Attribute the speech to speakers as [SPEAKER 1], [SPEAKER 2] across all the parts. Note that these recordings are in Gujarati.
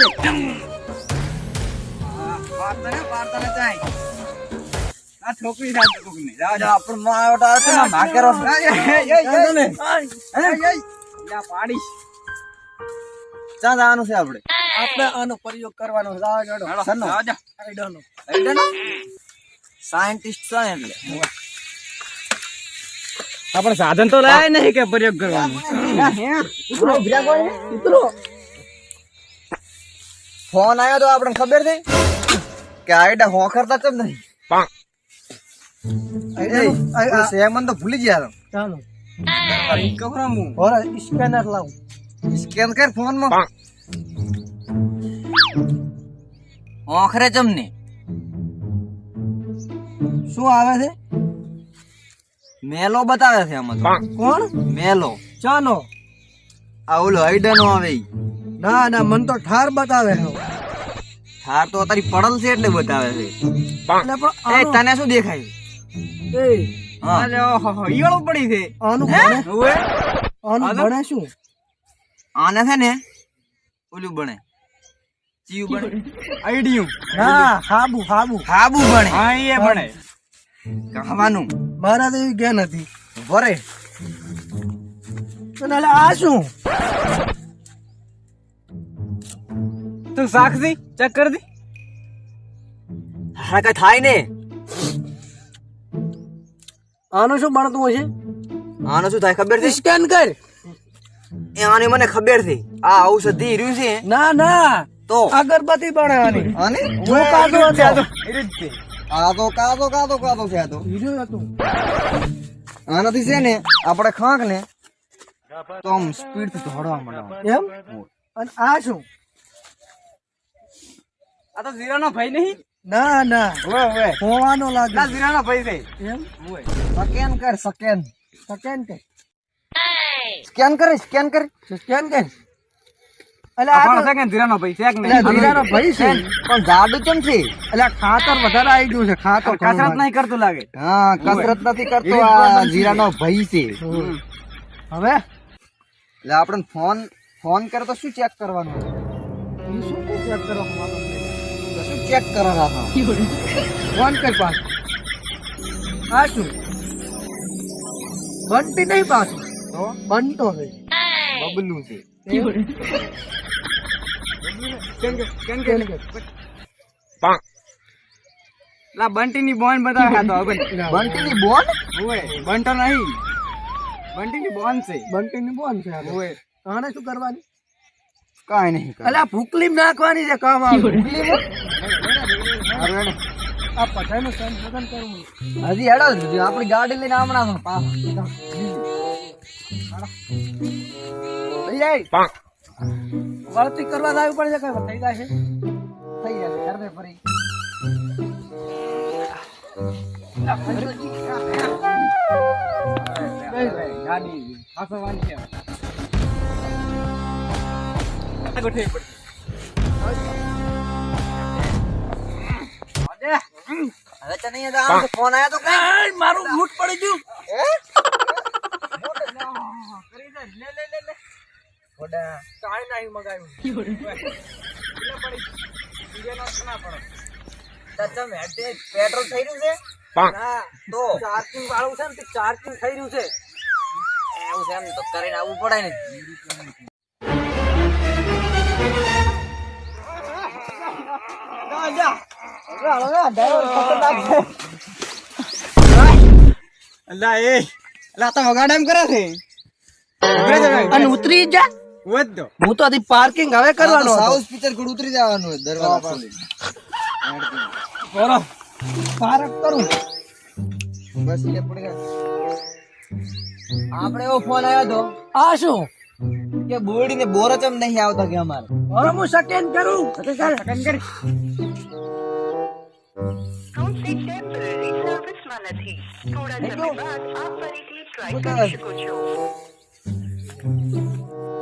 [SPEAKER 1] દે.
[SPEAKER 2] આ છોકરી સાથે
[SPEAKER 1] જા, પણ મારો ના.
[SPEAKER 2] જા
[SPEAKER 1] જવાનું છે આપણે.
[SPEAKER 3] આપણે આનો પ્રયોગ કરવાનો છે.
[SPEAKER 1] સાયન્ટિસ્ટ છે એટલે.
[SPEAKER 2] આપણે સાધન તો લાય નહીં કે પ્રયોગ કરવાનો?
[SPEAKER 1] ફોન આવ્યો તો આપણને ખબર છે કે આઈડા હોખરતા કેમ નહીં
[SPEAKER 3] આઈડાનો. આ- આ-
[SPEAKER 1] સેમન તો ભૂલી ગયા
[SPEAKER 3] ચાલો.
[SPEAKER 2] કવરામું
[SPEAKER 3] હોરા, સ્કેનર લાવો.
[SPEAKER 1] સ્કેન કર ફોનમાં ઓખરે ચમને
[SPEAKER 3] શું આવે છે
[SPEAKER 1] મેલો બતાવે છે આમાં તો.
[SPEAKER 3] કોણ
[SPEAKER 1] મેલો
[SPEAKER 3] ચાનો
[SPEAKER 1] આ ઓલો આઈડા નો આવે ઈ.
[SPEAKER 3] ના ના મન તો ઠાર બતાવે છે
[SPEAKER 1] થાર તો તારી પડલ છે એટલે બતાવે છે.
[SPEAKER 3] એટલે પણ
[SPEAKER 1] એ તને શું દેખાય?
[SPEAKER 3] એ,
[SPEAKER 2] ઓહો ઈયળો પડી છે.
[SPEAKER 3] આનું ભણે. આનું? ભણે શું?
[SPEAKER 1] આને છે ને ઓલું બને ચીયું બને
[SPEAKER 2] આઈડિયું.
[SPEAKER 3] હા હાબુ હાબુ.
[SPEAKER 1] હાબુ બને
[SPEAKER 2] હા એ ભણે.
[SPEAKER 1] ખાવાનું
[SPEAKER 3] મારા તો એવી જ્ઞાન હતી.
[SPEAKER 1] ભરે.
[SPEAKER 3] તો નાલે આ શું?
[SPEAKER 2] તું સાક્ષી ચેક કર દી.
[SPEAKER 1] હા કઈ થાય ને.
[SPEAKER 3] આનો શું ભણતું હશે
[SPEAKER 1] આનો શું થાય ખબર છે?
[SPEAKER 3] સ્કેન કર.
[SPEAKER 1] એ આની મને ખબર છે. આ ઔષધિ રહ્યું છે.
[SPEAKER 3] ના ના.
[SPEAKER 1] તો?
[SPEAKER 3] અગરબત્તી આની?
[SPEAKER 1] આને
[SPEAKER 3] જો કાદો હતો.
[SPEAKER 1] આ તો કાદો કાદો કાદો છે. આ તો.
[SPEAKER 3] હીરો હતો.
[SPEAKER 1] આનાથી છે ને આપણે ખાંક ને તો આમ સ્પીડથી દોડવા માંડવા
[SPEAKER 3] એમ? અને આ શું?
[SPEAKER 2] આ તો જીરાનો ભાઈ નહીં.
[SPEAKER 3] ના ના.
[SPEAKER 2] ઓએ ઓએ
[SPEAKER 3] હોવાનો લાગે.
[SPEAKER 2] ના જીરાનો ભાઈ છે.
[SPEAKER 3] એમ?
[SPEAKER 2] ઓએ
[SPEAKER 1] સ્કેન કર સ્કેન
[SPEAKER 3] સ્કેન કર.
[SPEAKER 1] સ્કેન કરે સ્કેન કર.
[SPEAKER 3] સ્કેન કર. એટલે આ
[SPEAKER 2] આપણો
[SPEAKER 3] તો
[SPEAKER 2] છે કે જીરાનો ભાઈ છે કે
[SPEAKER 3] એટલે
[SPEAKER 2] નહીં
[SPEAKER 3] જીરાનો ભાઈ છે.
[SPEAKER 1] પણ જાડુ કેમ છે?
[SPEAKER 3] એટલે ખાતર વધારે આવી ગયું છે ખાતર
[SPEAKER 2] કસરત નહીં કરતું લાગે.
[SPEAKER 1] હા કસરત નથી કરતો આ જીરાનો ભાઈ છે.
[SPEAKER 3] હમ. હવે?
[SPEAKER 1] એટલે આપણે ફોન ફોન કરે તો શું ચેક કરવાનું?
[SPEAKER 3] ઈ શું ચેક કરવા માંગો છો?
[SPEAKER 1] રહા ચેક હતા
[SPEAKER 3] ફોન કર પાસ આ શું બનતી નહીં પાસ
[SPEAKER 1] તો
[SPEAKER 3] બનતો છે
[SPEAKER 1] બબલું છે
[SPEAKER 2] લા
[SPEAKER 3] બંટી કર.
[SPEAKER 2] બંટીની બોન બતાવે તો હવે
[SPEAKER 1] બંટીની બોન
[SPEAKER 2] ઓએ બંટો નહીં બંટીની બોન છે
[SPEAKER 3] બનતીની બોન છે તો. આને શું કરવાની
[SPEAKER 1] કાઈ નહીં કરે.
[SPEAKER 3] અલા ભૂકલીમ નાખવાની છે કામ આવે આ સંશોધન કરવું
[SPEAKER 1] હજી હેડો જ. આપણી ગાડી લઈને હમણાં પણ થઈ જાય
[SPEAKER 3] વળતી કરવા જ આવી પડે છે કઈ થઈ જાય છે.
[SPEAKER 1] થઈ જશે કરને ફરી.
[SPEAKER 2] ગાડી ફસાવાની છે. ગોઠવી પડી
[SPEAKER 1] હવે પેટ્રોલ થઈ રહ્યું છે
[SPEAKER 3] ના
[SPEAKER 1] તો
[SPEAKER 3] ચાર્જિંગ વાળું છે ને ચાર્જિંગ થઈ રહ્યું છે.
[SPEAKER 1] એવું છે એમ કરીને આવવું પડે ને.
[SPEAKER 2] અલા એ અલા તો વગાડ એમ કરે છે. ઉભરે છે ભાઈ.
[SPEAKER 3] અને ઉતરી જા
[SPEAKER 2] ઉભરે
[SPEAKER 3] હું તો હજી પાર્કિંગ હવે કરવાનો.
[SPEAKER 1] સાઉથ પિક્ચર ગુડ ઉતરી જવાનું દરવાજા ખોલી
[SPEAKER 3] બોલો. પાર્ક કરું.
[SPEAKER 1] બસ એટલે પડી ગયા. આપણે એવો ફોન આવ્યો તો.
[SPEAKER 3] આ શું?
[SPEAKER 1] કે બોડી ને બોર ચમ નહીં આવતા કે અમારે.
[SPEAKER 3] હું સેકન્ડ કરું.
[SPEAKER 2] સેકન્ડ કરી.
[SPEAKER 1] બતાવે.
[SPEAKER 4] કરી શકો છો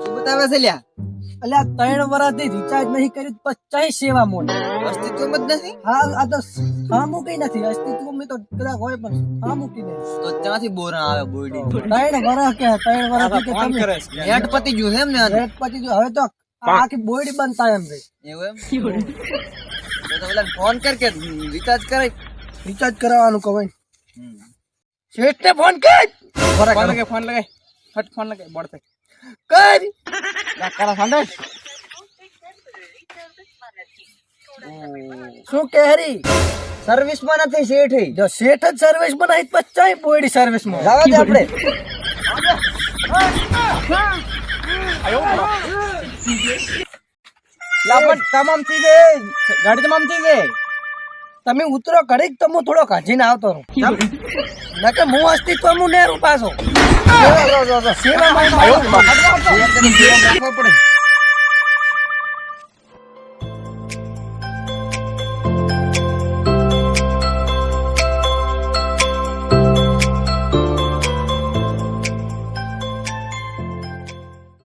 [SPEAKER 1] શું બતાવે છે લ્યા.
[SPEAKER 3] એટલે ત્રણ વર્ષથી રિચાર્જ નહીં કર્યું પછી સેવા મોડી
[SPEAKER 1] અસ્તિત્વ જ નથી?
[SPEAKER 3] હા આ તો હા મૂકી નથી. અસ્તિત્વ મેં તો કદાચ હોય પણ હા મૂકી નહીં.
[SPEAKER 1] તો ત્યાંથી બોર આવે બોડી
[SPEAKER 3] ત્રણ વર્ષ કે ત્રણ વર્ષથી કે તમે
[SPEAKER 2] છે.
[SPEAKER 1] ગયું છે એમ ને
[SPEAKER 3] હવે તો આખી બોયડી બંધ થાય એમ રહી
[SPEAKER 1] એવું એમ? તો પેલા ફોન કર કે રિચાર્જ કરે
[SPEAKER 3] રિચાર્જ કરાવવાનું કવાય શેઠ ને ફોન કર!
[SPEAKER 2] ફોન લગાય ફોન લગાય. હટ ફોન લગાય બોર્ડ પે
[SPEAKER 3] કર!
[SPEAKER 2] કરા સાંડે
[SPEAKER 3] શું
[SPEAKER 1] કેરી સર્વિસમાં નથી શેઠ
[SPEAKER 3] જો શેઠ જ સર્વિસ બનાવી પછી ચાય પોયડી સર્વિસમાં.
[SPEAKER 1] જાવા દે આપણે.
[SPEAKER 2] પણ તમામ જે ગાડી તમામ ચીજે
[SPEAKER 3] તમે ઉતરો ઘડીક તો હું થોડો કાઢીને આવતો રહું. નકે હું અસ્તિત્વ હું નેરું પાછો. સેવામાં
[SPEAKER 1] પડે.